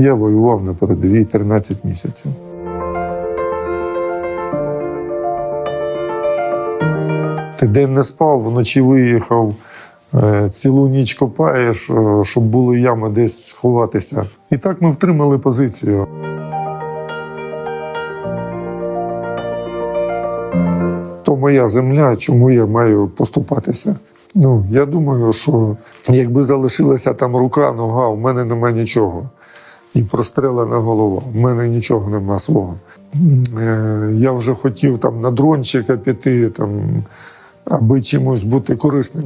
Я воював на передовій 13 місяців. Ти день не спав, вночі виїхав, е, цілу ніч копаєш, е, щоб були ями десь сховатися. І так ми втримали позицію. То моя земля, чому я маю поступатися? Ну, я думаю, що якби залишилася там рука, нога, у мене нема нічого. І прострелена голова. У мене нічого нема свого. Е, Я вже хотів там на дрончика піти, там, аби чимось бути корисним.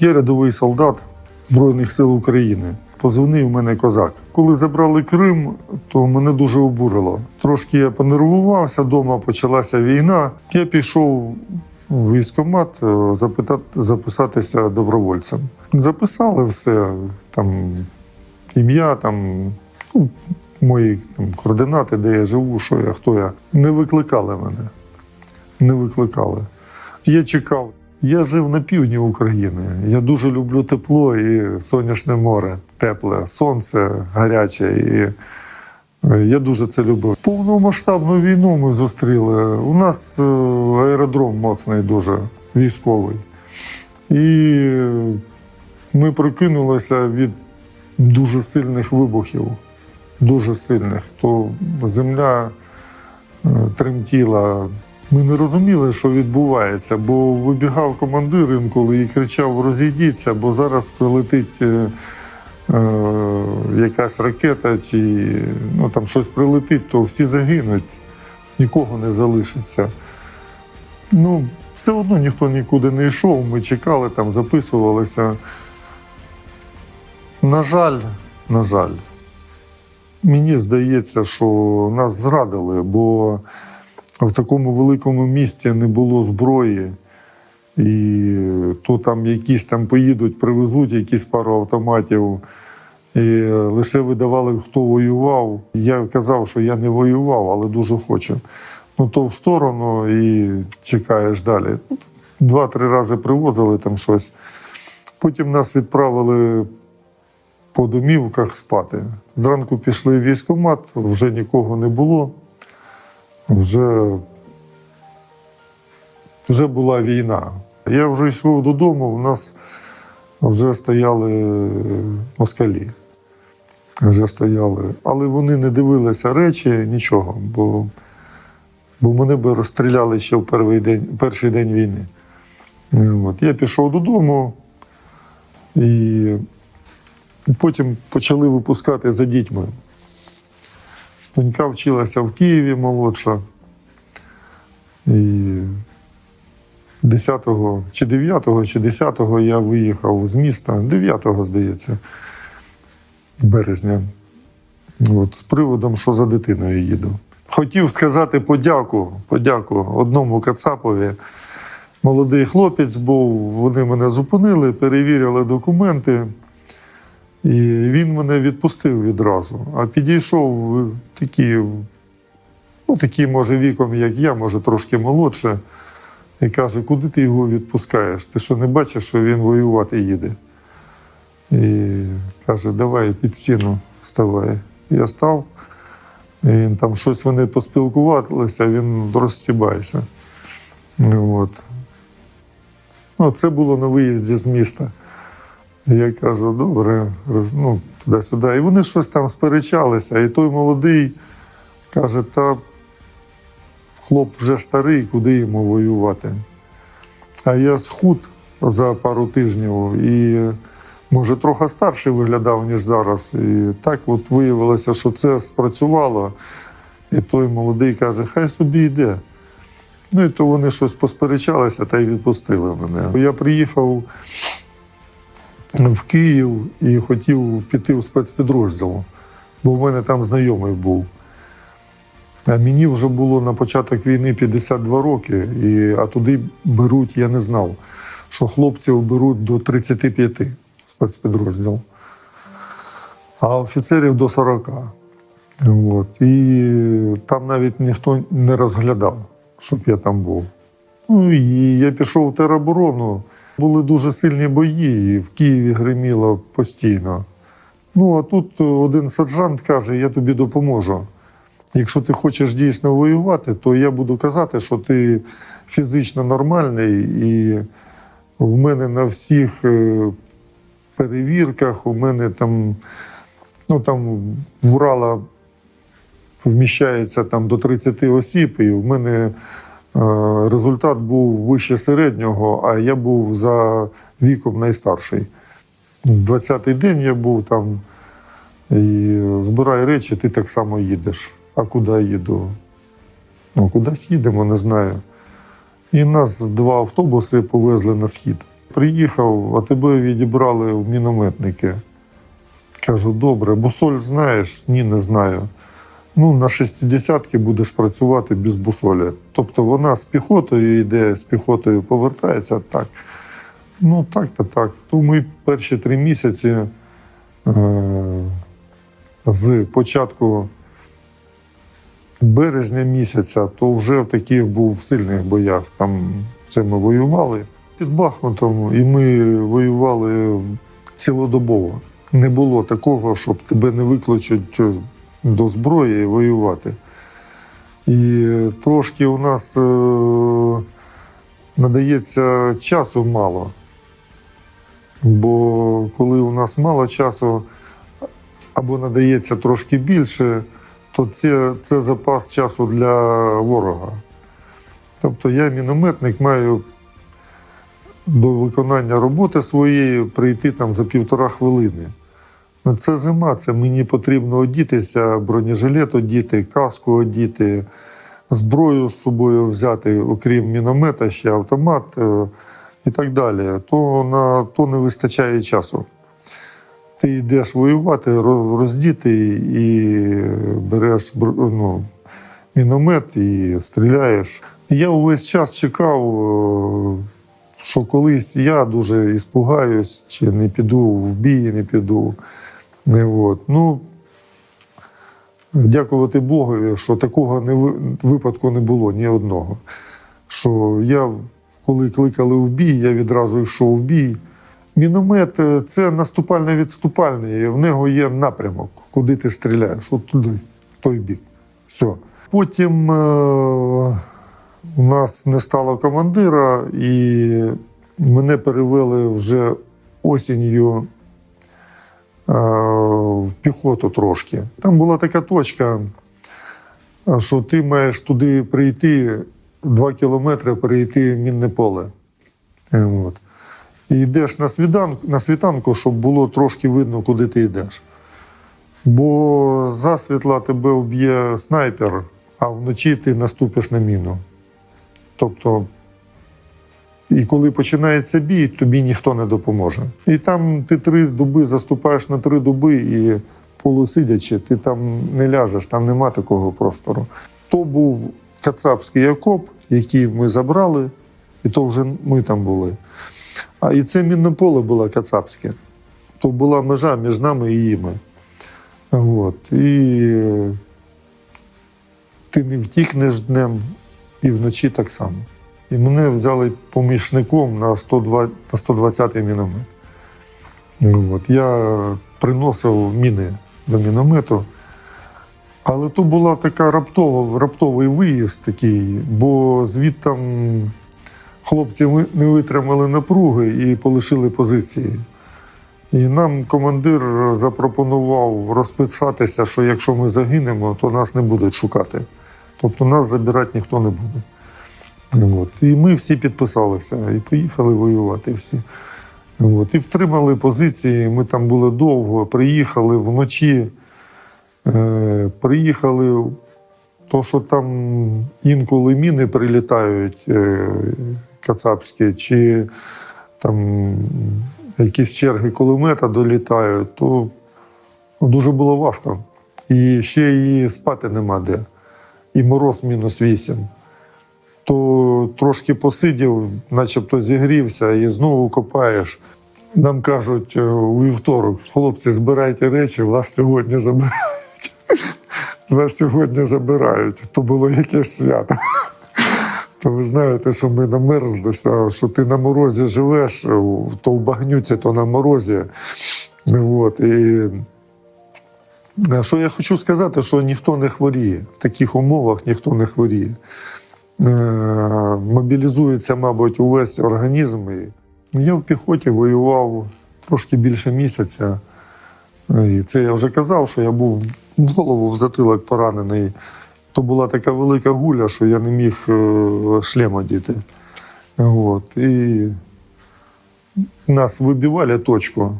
Я рядовий солдат Збройних сил України. Позивний у мене козак. Коли забрали Крим, то мене дуже обурило. Трошки я понервувався, вдома почалася війна. Я пішов в військкомат е, записатися добровольцем. Записали все, там ім'я, там, ну, мої там, координати, де я живу, що я, хто я. Не викликали мене. Не викликали. Я чекав. Я жив на півдні України. Я дуже люблю тепло і сонячне море, тепле, сонце гаряче. І я дуже це любив. Повномасштабну війну ми зустріли. У нас е, аеродром моцний, дуже військовий. І ми прокинулися від дуже сильних вибухів. Дуже сильних. То земля е, тремтіла. Ми не розуміли, що відбувається, бо вибігав командир інколи і кричав: розійдіться, бо зараз прилетить е, якась ракета, чи ну, там щось прилетить, то всі загинуть, нікого не залишиться. Ну, все одно ніхто нікуди не йшов. Ми чекали, там записувалися. На жаль, на жаль, мені здається, що нас зрадили, бо в такому великому місті не було зброї, і то там якісь там поїдуть, привезуть якісь пару автоматів. І лише видавали, хто воював. Я казав, що я не воював, але дуже хочу. Ну то в сторону і чекаєш далі. Два-три рази привозили там щось. Потім нас відправили по домівках спати. Зранку пішли в військкомат, вже нікого не було вже, вже була війна. Я вже йшов додому, у нас вже стояли москалі. Вже стояли. Але вони не дивилися речі, нічого, бо, бо мене би розстріляли ще в перший день, перший день війни. От. Я пішов додому і потім почали випускати за дітьми. Донька вчилася в Києві молодша. І 10-го, чи 9-го, чи 10-го я виїхав з міста, 9-го, здається, березня. От, з приводом, що за дитиною їду. Хотів сказати подяку, подяку одному Кацапові. Молодий хлопець був, вони мене зупинили, перевірили документи. І він мене відпустив відразу. А підійшов такий, ну такий, може, віком, як я, може, трошки молодше, і каже, куди ти його відпускаєш? Ти що не бачиш, що він воювати їде? І каже, давай під стіну ставай. Я став, і він там щось вони поспілкувалися, він розстібається. От. Ну, це було на виїзді з міста. Я кажу, добре, ну, туди-сюди. І вони щось там сперечалися. І той молодий каже, та хлоп вже старий, куди йому воювати. А я схуд за пару тижнів і, може, трохи старший виглядав, ніж зараз. І так от виявилося, що це спрацювало. І той молодий каже, хай собі йде. Ну і то вони щось посперечалися та й відпустили мене. Я приїхав в Київ і хотів піти в спецпідрозділ, бо в мене там знайомий був. Мені вже було на початок війни 52 роки, і, а туди беруть, я не знав, що хлопців беруть до 35 в спецпідрозділ, а офіцерів до 40. От. І там навіть ніхто не розглядав, щоб я там був. Ну і я пішов в тероборону. Були дуже сильні бої, і в Києві гриміло постійно. Ну а тут один сержант каже: я тобі допоможу. Якщо ти хочеш дійсно воювати, то я буду казати, що ти фізично нормальний, і в мене на всіх е, перевірках, у мене там, ну там в Урала вміщається там до 30 осіб, і в мене е, результат був вище середнього, а я був за віком найстарший. 20-й день я був там і збирай речі, ти так само їдеш. А куди їду? Ну, кудись їдемо, не знаю. І нас два автобуси повезли на схід. Приїхав, а тебе відібрали в мінометники. Кажу, добре, бусоль знаєш? Ні, не знаю. Ну, на 60-ки будеш працювати без бусолі. Тобто вона з піхотою йде, з піхотою повертається так. Ну, так та так. То ми перші три місяці е- з початку березня місяця, то вже в таких був в сильних боях. Там вже ми воювали під Бахмутом, і ми воювали цілодобово. Не було такого, щоб тебе не викличуть до зброї і воювати. І трошки у нас е- надається часу мало. Бо коли у нас мало часу або надається трошки більше, то це, це запас часу для ворога. Тобто я, мінометник, маю до виконання роботи своєї прийти там за півтора хвилини. Ну, Це зима, це мені потрібно одітися, бронежилет одіти, каску одіти, зброю з собою взяти, окрім міномета, ще автомат е, і так далі. То на то не вистачає часу. Ти йдеш воювати, роз- роздітий і береш ну, міномет і стріляєш. Я увесь час чекав, е, що колись я дуже іспугаюсь, чи не піду в бій, не піду. От. Ну, дякувати Богові, що такого не випадку не було ні одного. Що я, коли кликали в бій, я відразу йшов в бій. Міномет е, це наступально-відступальний, в нього є напрямок, куди ти стріляєш, от туди, в той бік. Все. Потім е, у нас не стало командира, і мене перевели вже осінню е, в піхоту трошки. Там була така точка, що ти маєш туди прийти два кілометри, перейти мінне поле. От. І йдеш на світанку, на світанку, щоб було трошки видно, куди ти йдеш. Бо засвітла тебе вб'є снайпер, а вночі ти наступиш на міну. Тобто, і коли починається бій, тобі ніхто не допоможе. І там ти три доби заступаєш на три доби і полусидячи, ти там не ляжеш, там нема такого простору. То був кацапський окоп, який ми забрали, і то вже ми там були. А і це мінне поле було кацапське. То була межа між нами і їми. От. І е, ти не втікнеш днем, і вночі так само. І мене взяли помічником на 120-й міномет. От. Я приносив міни до міномету. Але то була така раптова, раптовий виїзд такий, бо звідтам хлопці не витримали напруги і полишили позиції. І нам командир запропонував розписатися, що якщо ми загинемо, то нас не будуть шукати. Тобто нас забирати ніхто не буде. От. І ми всі підписалися і поїхали воювати всі. От. І втримали позиції. Ми там були довго, приїхали вночі. Е, приїхали, то, що там інколи міни прилітають е, кацапські, чи там якісь черги кулемета долітають, то дуже було важко. І ще і спати нема де. І мороз мінус 8. То трошки посидів, начебто зігрівся, і знову копаєш. Нам кажуть е, у вівторок, хлопці, збирайте речі, вас сьогодні забирають. Вас сьогодні забирають. То було якесь свято. Ви знаєте, що ми намерзлися, що ти на морозі живеш, то в багнюці, то на морозі. От, і що я хочу сказати, що ніхто не хворіє. В таких умовах ніхто не хворіє. Е, мобілізується, мабуть, увесь організм. Я в піхоті воював трошки більше місяця. І це я вже казав, що я був в голову в затилок поранений. То була така велика гуля, що я не міг е, шлем одіти. От. І нас вибивали точку.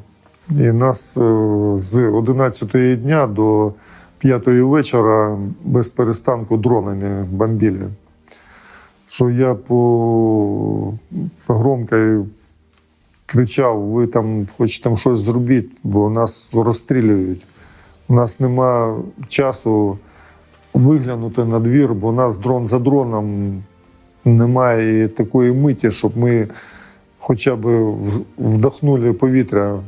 І нас е, з 11 дня до 5 вечора без перестанку дронами бомбили. Що я по громко кричав: ви там хоч там щось зробіть, бо нас розстрілюють. У нас нема часу виглянути на двір, бо нас дрон за дроном немає такої миті, щоб ми хоча б вдохнули повітря.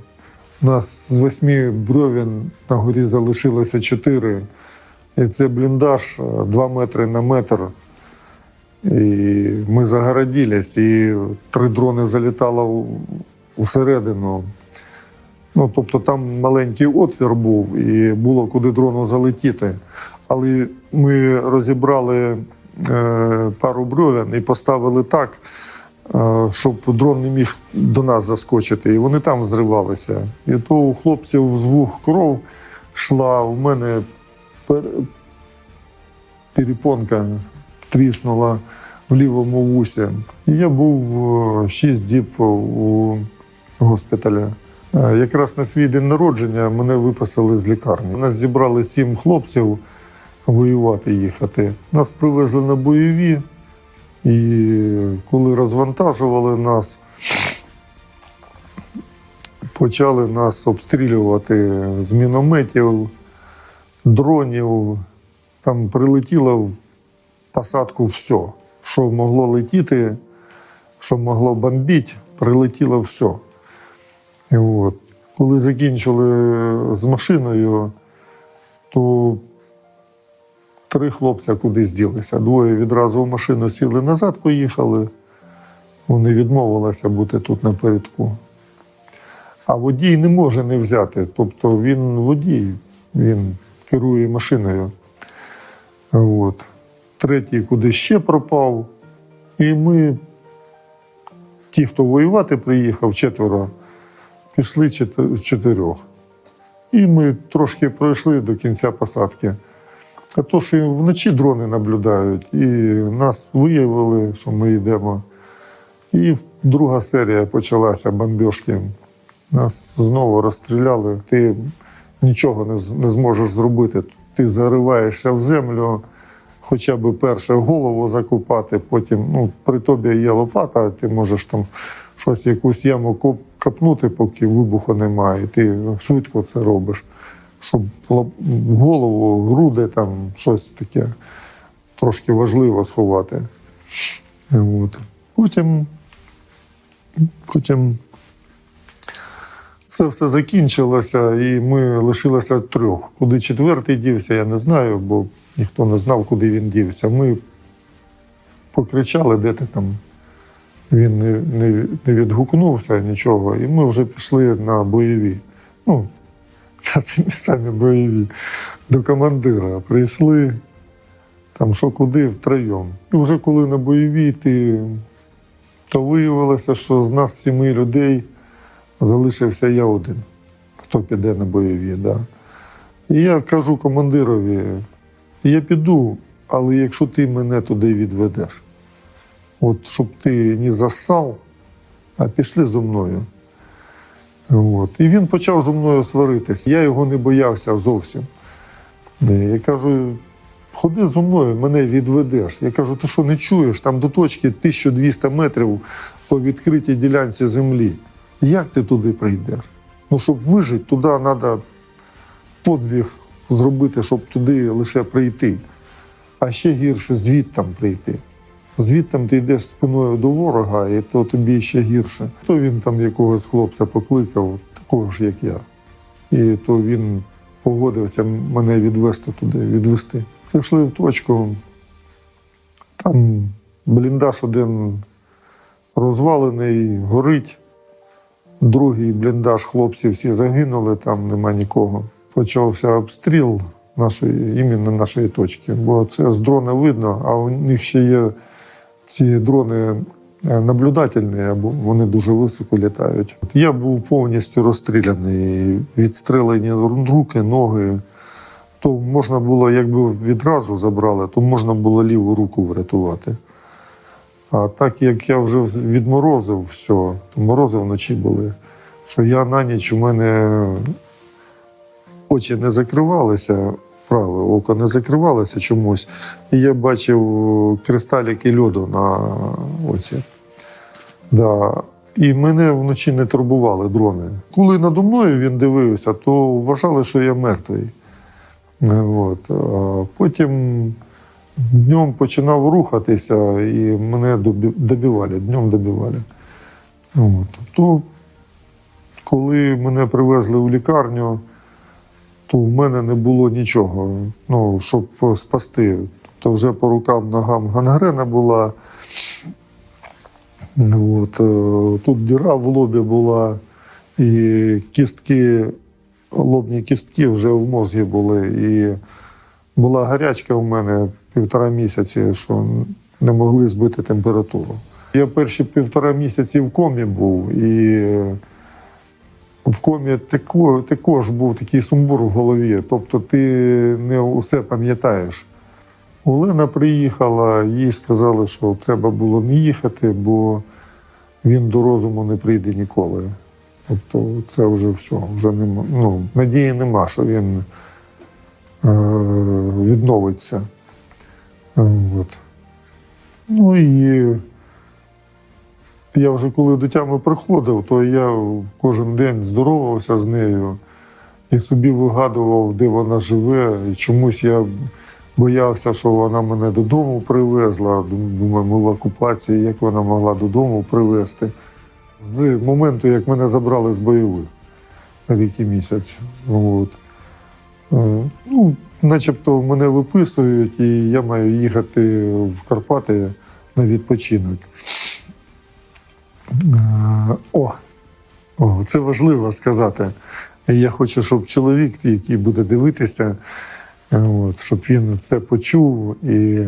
У нас з восьми бревен на горі залишилося чотири. І це бліндаж 2 метри на метр. І ми загородились, і три дрони залітало всередину. Ну, тобто там маленький отвір був, і було куди дрону залетіти. Але ми розібрали е, пару бревен і поставили так, е, щоб дрон не міг до нас заскочити. І вони там зривалися. І то у хлопців з вух кров йшла, у мене пер... перепонка тріснула в лівому вусі. І я був 6 діб у госпіталі. Е, Якраз на свій день народження мене виписали з лікарні. Нас зібрали сім хлопців воювати їхати. Нас привезли на бойові, і коли розвантажували нас, почали нас обстрілювати з мінометів, дронів. Там прилетіло в посадку все, що могло летіти, що могло бомбити, прилетіло все. І от. Коли закінчили з машиною, то три хлопця кудись ділися. Двоє відразу в машину сіли назад, поїхали. Вони відмовилися бути тут напередку. А водій не може не взяти. Тобто він водій, він керує машиною. От. Третій куди ще пропав. І ми, ті, хто воювати приїхав, четверо, пішли з чотирьох. І ми трошки пройшли до кінця посадки. А то, що вночі дрони наблюдають, і нас виявили, що ми йдемо. І друга серія почалася бомбіжки. Нас знову розстріляли. Ти нічого не, не зможеш зробити. Ти зариваєшся в землю, хоча б перше голову закопати, потім ну, при тобі є лопата, ти можеш там щось, якусь яму копнути, поки вибуху немає. І ти швидко це робиш. Щоб голову, груди, там щось таке трошки важливо сховати. От. Потім, потім це все закінчилося, і ми лишилися трьох. Куди четвертий дівся, я не знаю, бо ніхто не знав, куди він дівся. Ми покричали, де ти там. Він не, не, не відгукнувся нічого, і ми вже пішли на бойові. Ну, на самі, бойові. До командира прийшли, там що куди втроєм. І вже коли на бойові, ти, то виявилося, що з нас сіми людей залишився я один, хто піде на бойові. Да. І я кажу командирові, я піду, але якщо ти мене туди відведеш, от щоб ти не засав, а пішли зо мною. От. І він почав зі мною сваритись. Я його не боявся зовсім. Е, Я кажу: ходи зі мною, мене відведеш. Я кажу, ти що не чуєш? Там до точки 1200 метрів по відкритій ділянці землі. Як ти туди прийдеш? Ну, щоб вижити, туди треба подвиг зробити, щоб туди лише прийти. А ще гірше звідтам прийти. Звідтам ти йдеш спиною до ворога, і то тобі ще гірше. То він там якогось хлопця покликав, такого ж, як я. І то він погодився мене відвести туди, відвести. Прийшли в точку, там бліндаж один розвалений, горить. Другий бліндаж, хлопці всі загинули, там нема нікого. Почався обстріл нашої, іменно нашої точки. Бо це з дрона видно, а у них ще є ці дрони е, наблюдательні, або вони дуже високо літають. Я був повністю розстріляний, відстрелені руки, ноги. То можна було, якби відразу забрали, то можна було ліву руку врятувати. А так як я вже відморозив все, то морози вночі були, що я на ніч у мене очі не закривалися, праве око не закривалося чомусь, і я бачив кристаліки льоду на оці. Да. І мене вночі не турбували дрони. Коли надо мною він дивився, то вважали, що я мертвий. Е, От. А потім днем починав рухатися, і мене добивали, днем добивали. От. То, коли мене привезли в лікарню, то в мене не було нічого, ну, щоб спасти. То вже по рукам, ногам гангрена була. От, е, тут діра в лобі була, і кістки, лобні кістки вже в мозгі були. І була гарячка у мене півтора місяці, що не могли збити температуру. Я перші півтора місяці в комі був, і в комі тако- також був такий сумбур в голові. Тобто ти не усе пам'ятаєш. Олена приїхала, їй сказали, що треба було не їхати, бо він до розуму не прийде ніколи. Тобто це вже все, вже нема, ну, надії нема, що він е, відновиться. От. Ну і я вже коли до тями приходив, то я кожен день здоровався з нею і собі вигадував, де вона живе. І чомусь я боявся, що вона мене додому привезла. Думаю, ми в окупації, як вона могла додому привезти. З моменту, як мене забрали з бойових рік і місяць. От. Е, Ну, начебто мене виписують, і я маю їхати в Карпати на відпочинок. Е, О, о, це важливо сказати. Я хочу, щоб чоловік, який буде дивитися, е, от, щоб він це почув. І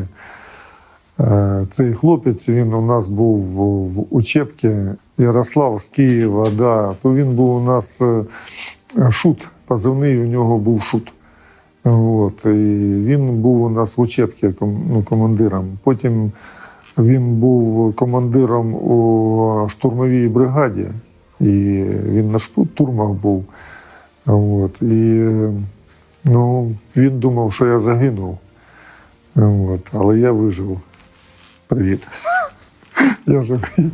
е, цей хлопець він у нас був в, учебці Ярослав з Києва. Да, то він був у нас шут, позивний у нього був шут. От, і він був у нас в учебці ну, командиром. Потім він був командиром у штурмовій бригаді, і він на штурмах був. От, і ну, він думав, що я загинув. От, але я вижив. Привіт. Я живий.